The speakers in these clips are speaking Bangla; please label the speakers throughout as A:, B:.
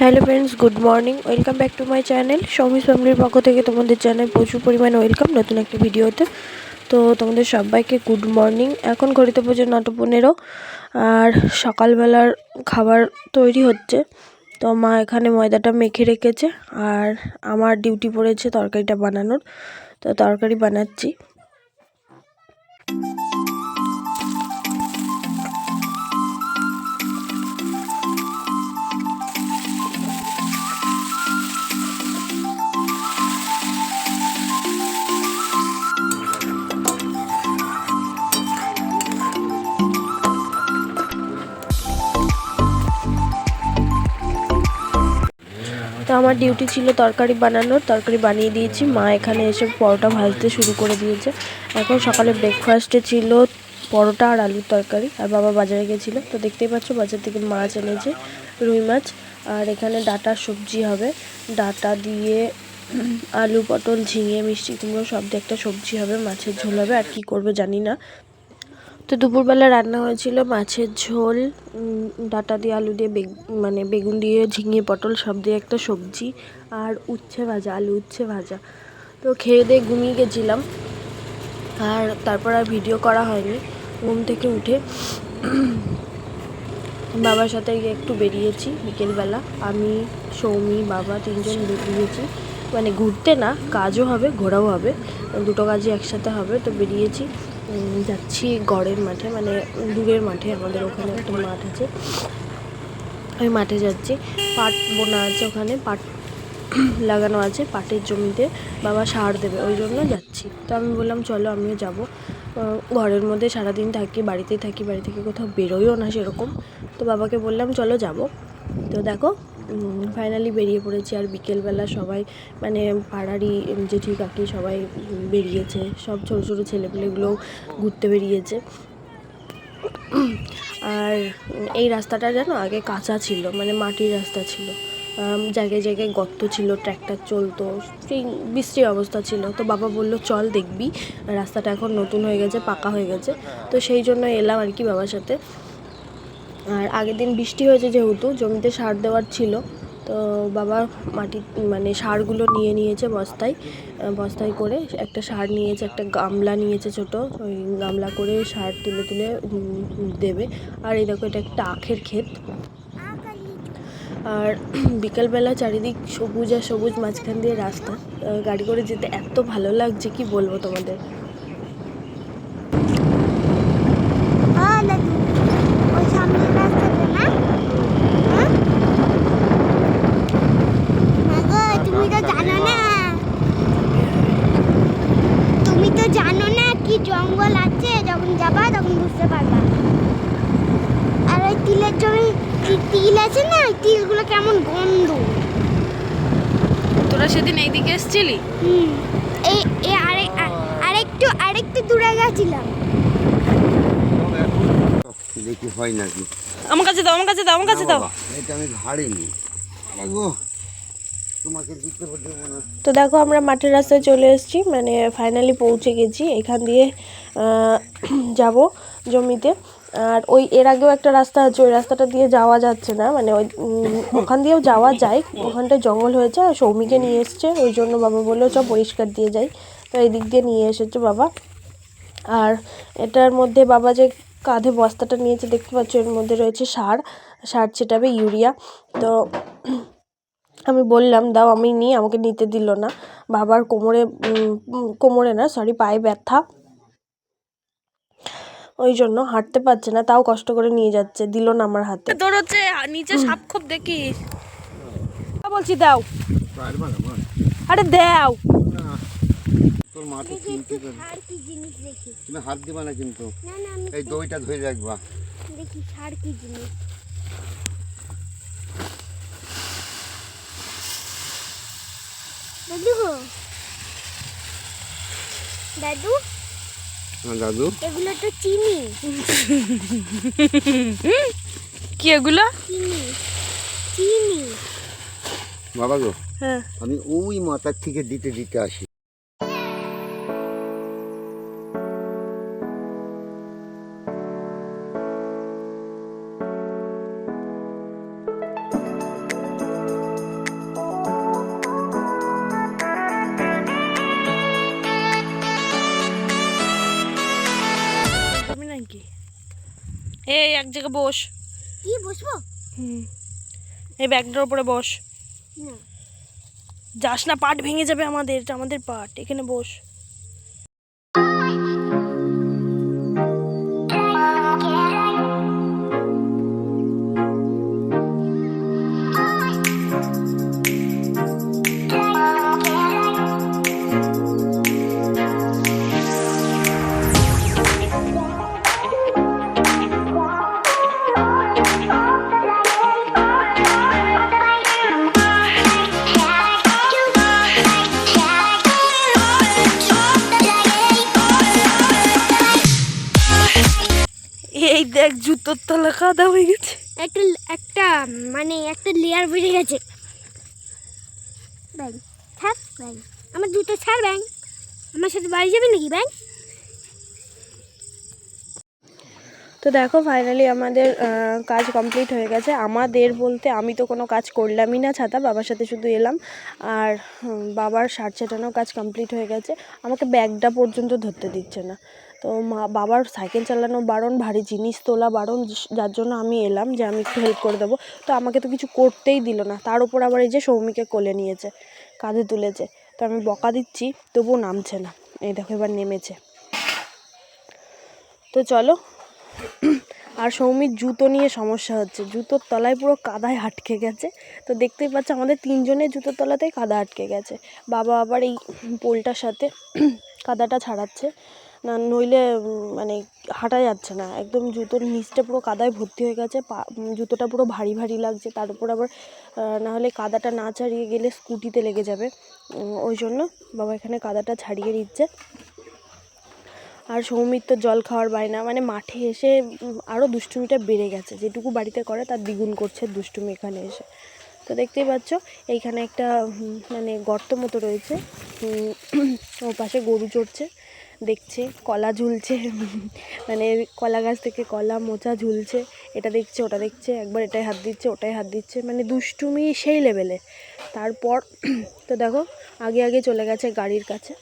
A: Hello friends, good morning. Welcome back to my channel. Soumi's ফ্যামিলির পক্ষ থেকে তোমাদের চ্যানেল প্রচুর পরিমাণে ওয়েলকাম নতুন একটা ভিডিওতে। তো তোমাদের সবাইকে গুড মর্নিং। এখন ঘড়িতে পড়ছে নটা পনেরো, আর সকালবেলার খাবার তৈরি হচ্ছে। তো মা এখানে ময়দাটা মেখে রেখেছে, আর আমার ডিউটি পড়েছে তরকারিটা বানানোর। তো তরকারি বানাচ্ছি। আমার ডিউটি ছিল তরকারি বানানোর, তরকারি বানিয়ে দিয়েছি। মা এখানে এসে পরোটা ভাজতে শুরু করে দিয়েছে। এখন সকালে ব্রেকফাস্টে ছিল পরোটা আর আলুর তরকারি, আর বাবা বাজারে গেছিল। তো দেখতেই পাচ্ছ, বাজার থেকে মাছ এনেছে, রুই মাছ। আর এখানে ডাটা সবজি হবে। ডাটা দিয়ে আলু পটল, ঝিঙে, মিষ্টি, কুমড়ো সব দিয়ে একটা সবজি হবে, মাছের ঝোল হবে। আর কি করবে জানি না। তো দুপুরবেলা রান্না হয়েছিল মাছের ঝোল ডাঁটা দিয়ে আলু দিয়ে মানে বেগুন দিয়ে ঝিঙে পটল সব দিয়ে একটা সবজি আর উচ্ছে ভাজা, আলু উচ্ছে ভাজা। তো খেয়ে দিয়ে ঘুমিয়ে গেছিলাম আর তারপর আর ভিডিও করা হয়নি। ঘুম থেকে উঠে বাবার সাথে একটু বেরিয়েছি বিকেলবেলা। আমি, সৌমি, বাবা তিনজন বেরিয়েছি। মানে ঘুরতে না, কাজও হবে, ঘোরাও হবে। দুটো কাজই একসাথে হবে, তো বেরিয়েছি। যাচ্ছি গড়ের মাঠে মানে দূরের মাঠে, আমাদের ওখানে একটা মাঠ আছে। ওই মাঠে যাচ্ছি। পাট বোনা আছে ওখানে, পাট লাগানো আছে পাটের জমিতে। বাবা সার দেবে, ওই জন্য যাচ্ছি। তো আমি বললাম, চলো আমিও যাব। ঘরের মধ্যে সারাদিন থাকি, বাড়িতেই থাকি, বাড়ি থেকে কোথাও বেরোইও না সেরকম। তো বাবাকে বললাম, চলো যাব। তো দেখো ফাইনালি বেরিয়ে পড়েছি আর বিকেলবেলা সবাই মানে পাড়ারই জেঠি কাকি সবাই বেরিয়েছে, সব ছোটো ছোটো ছেলেপেলেগুলোও ঘুরতে বেরিয়েছে। আর এই রাস্তাটা যেন আগে কাঁচা ছিল মানে মাটির রাস্তা ছিল। জায়গায় জায়গায় গর্ত ছিল, ট্র্যাক্টর চলতো, সেই বৃষ্টি অবস্থা ছিল। তো বাবা বলল, চল দেখবি, রাস্তাটা এখন নতুন হয়ে গেছে, পাকা হয়ে গেছে। তো সেই জন্য এলাম আর কি বাবার সাথে। আর আগের দিন বৃষ্টি হয়েছে যেহেতু, জমিতে সার দেওয়ার ছিল, তো বাবা মাটি মানে সারগুলো নিয়ে নিয়েছে বস্তায় বস্তায় করে একটা সার নিয়েছে, একটা গামলা নিয়েছে ছোট, ওই গামলা করে সার তুলে তুলে দেবে। আর এই দেখো, এটা একটা আখের ক্ষেত। আর বিকালবেলা চারিদিক সবুজ আর সবুজ মাঝখান দিয়ে রাস্তা গাড়ি করে যেতে এত ভালো লাগছে, কি বলব তোমাদের
B: হ্যাঁ দাদু ওই সামনের রাস্তাটা না হ্যাঁ? মা গো, তুমি তো জানো না তুমি তো জানো না কি জঙ্গল আছে যখন যাবা তখন বুঝতে পারবা আর ওই তিলের জমি তি- তিল আছে না ওই তিলগুলো কেমন গন্ধ
C: তোরা সেদিন এইদিকে এসেছিলি?
B: এই এই আরেক আরেকটু আরেকটু দূরে গেছিলাম।
D: দেখি হয় নাকি?
C: আমার কাছে দাও আমার কাছে দাও আমার কাছে দাও।
D: এটা আমি ঝাড়িনি গো তোমাকে দিতে দেবো না।
A: তো দেখো আমরা মাঠের রাস্তায় চলে এসেছি মানে ফাইনালি পৌঁছে গেছি। এখান দিয়ে যাব জমিতে। আর ওই, এর আগেও একটা রাস্তা আছে, ওই রাস্তাটা দিয়ে যাওয়া যাচ্ছে না মানে ওই ওখান দিয়েও যাওয়া যায়, ওখানটায় জঙ্গল হয়েছে, আর সৌমিকে নিয়ে এসছে, ওই জন্য বাবা বলল চ পরিষ্কার দিয়ে যাই। তো এই দিক দিয়ে নিয়ে এসেছে বাবা। আর এটার মধ্যে বাবা যে কাঁধে বস্তাটা নিয়েছে, দেখতে পাচ্ছ, এর মধ্যে রয়েছে সার সার ছেটাবে ইউরিয়া। তো আমি বললাম, দাও, আমি নিই। আমাকে নিতে দিল না। বাবার কোমরে কোমরে না সরি পায়ে ব্যথা। ওই জন্য হাঁটতে পারছে না তাও কষ্ট করে নিয়ে যাচ্ছে দিল না আমার হাতে।
C: তোর হচ্ছে নিচে সাপ খুব দেখি। বলছি দাও।
D: পারবা না মা
C: আরে দাও।
D: তোর মাঠে চিনতে
B: আর কি জিনিস দেখি।
D: তুমি হাত দিবা না কিন্তু।
B: না না আমি
D: এই দইটা ধরে রাখবা।
B: দেখি সার কি জিনিস। দাদু। দাদু?
D: দাদু।
B: এগুলো তো চিনি।
C: কি এগুলো?
B: চিনি। চিনি।
D: বাবা গো
A: হ্যাঁ।
D: আমি ওই মাথার থেকে দিতে দিতে আসি।
C: এই এক জায়গায় বস।
B: কি বসবো?
C: হুম। এই ব্যাগটার উপরে বস।
B: না।
C: যাস না পাট ভেঙে যাবে আমাদের এটা আমাদের পাট এখানে বস। দেখ জুতোর তলা কাদা হয়ে গেছে।
B: একটা একটা মানে একটা লেয়ার বেড়ে গেছে। ব্যাং থাক ব্যাং আমার দুটো ছাড় ব্যাং আমার সাথে বাড়ি যাবে নাকি ব্যাং
A: তো দেখো ফাইনালি আমাদের কাজ কমপ্লিট হয়ে গেছে। আমাদের বলতে আমি তো কোনো কাজ করলামই না ছাতা বাবার সাথে শুধু এলাম। আর বাবার শার্ট ছেটানো কাজ কমপ্লিট হয়ে গেছে। আমাকে ব্যাগটা পর্যন্ত ধরতে দিচ্ছে না। তো মা, বাবার সাইকেল চালানো বারণ, ভারী জিনিস তোলা বারণ যার জন্য আমি এলাম যে আমি একটু হেল্প করে দেবো। তো আমাকে তো কিছু করতেই দিল না। তার উপর আবার এই যে সৌমিকে কোলে নিয়েছে, কাঁধে তুলেছে। তো আমি বকা দিচ্ছি তবুও নামছে না। এই দেখো, এবার নেমেছে। তো চলো। আর সৌমির জুতো নিয়ে সমস্যা হচ্ছে। জুতোর তলায় পুরো কাদায় আটকে গেছে। তো দেখতেই পাচ্ছ, আমাদের তিনজনের জুতোর তলাতেই কাদা আটকে গেছে। বাবা আবার এই পোলটার সাথে কাদাটা ছাড়াচ্ছে। না, নইলে মানে হাঁটা যাচ্ছে না। একদম জুতোর নিচটা পুরো কাদায় ভর্তি হয়ে গেছে, পা জুতোটা পুরো ভারী ভারী লাগছে। তার উপর আবার না হলে কাদাটা না ছাড়িয়ে গেলে স্কুটিতে লেগে যাবে। ওই জন্য বাবা এখানে কাদাটা ছাড়িয়ে দিচ্ছে। আর সৌমিত্র জল খাওয়ার বায়না মানে মাঠে এসে আরও দুষ্টুমিটা বেড়ে গেছে। যেটুকু বাড়িতে করে, তার দ্বিগুণ করছে দুষ্টুমি এখানে এসে। তো দেখতেই পাচ্ছ, এইখানে একটা মানে গর্ত মতো রয়েছে। ওর পাশে গরু চড়ছে। দেখছে, কলা ঝুলছে মানে কলা গাছ থেকে কলা মোচা ঝুলছে, এটা দেখছে, ওটা দেখছে, একবার এটাই হাত দিচ্ছে, ওটাই হাত দিচ্ছে মানে দুষ্টুমি সেই লেভেলে তারপর, তো দেখো, আগে আগে চলে গেছে গাড়ির কাছে।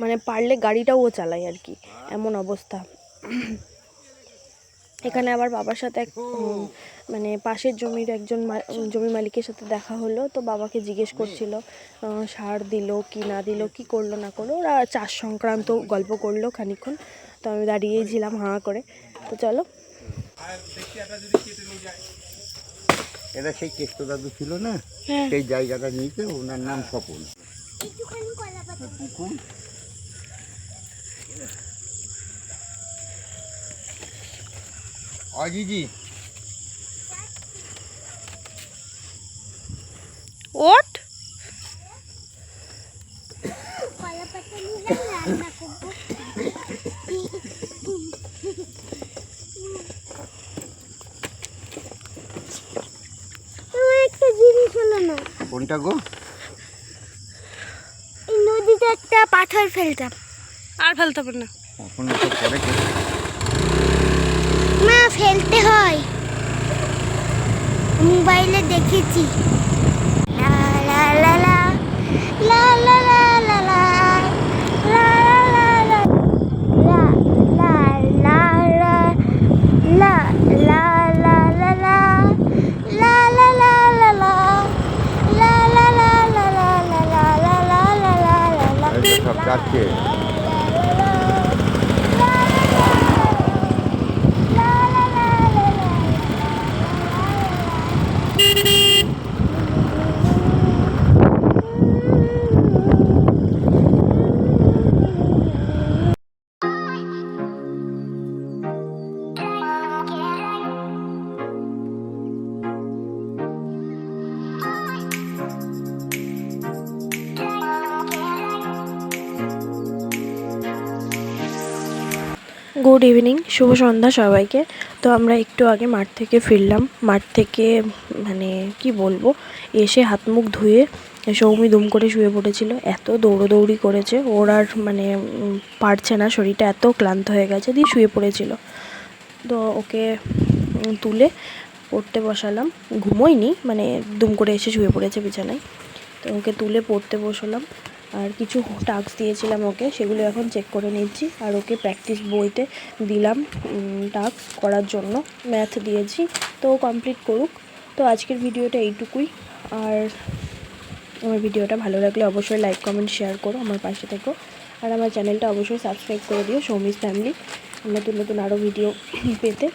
A: মানে পারলে গাড়িটাও চালায় আর কি, এমন অবস্থা। এখানে আবার বাবার সাথে এক মানে পাশের জমির একজন জমি মালিকের সাথে দেখা হলো তো বাবাকে জিজ্ঞেস করছিল সার দিল কি না দিল কি করল না করল? ওরা চাষ সংক্রান্ত গল্প করল খানিক্ষণ তো আমি দাঁড়িয়েই ছিলাম হাঁ করে তো চলো।
D: এটা সেই কেষ্ট দাদু ছিল না?
A: হ্যাঁ।
D: সেই জায়গাটা নিয়েছে ওনার নাম স্বপন। পুকুর
B: হলো না।
D: কোনটা গো?
B: নদীতে একটা পাথর ফেলতাম।
C: আর ফেলতে হবে না।
D: এখন তো পরে
B: না ফেলতে হয় মোবাইলে দেখেছি লা লা
A: গুড ইভিনিং শুভ সন্ধ্যা সবাইকে। তো আমরা একটু আগে মাঠ থেকে ফিরলাম। মাঠ থেকে মানে কি বলব, এসে হাত মুখ ধুয়ে সৌমি দুম করে শুয়ে পড়েছিল। এত দৌড়োদৌড়ি করেছে, ওর আর মানে পারছে না, শরীরটা এত ক্লান্ত হয়ে গেছে, দিয়ে শুয়ে পড়েছিল। তো ওকে তুলে পড়তে বসালাম। ঘুমোয়নি মানে দুম করে এসে শুয়ে পড়েছে বিছানায়। তো ওকে তুলে পড়তে বসালাম। আর কিছু টাস্ক দিয়েছিলাম ওকে, সেগুলো এখন চেক করে নিচ্ছি। আর ওকে প্র্যাকটিস বইতে দিলাম টাস্ক করার জন্য। ম্যাথ দিয়েছি, তো কমপ্লিট করুক। তো আজকের ভিডিওটা এইটুকুই। আর আমার ভিডিওটা ভালো লাগলে অবশ্যই লাইক কমেন্ট শেয়ার করো আমার পাশে থেকো। আর আমার চ্যানেলটা অবশ্যই সাবস্ক্রাইব করে দিও, সৌমিস ফ্যামিলি নতুন নতুন আরও ভিডিও পেতে।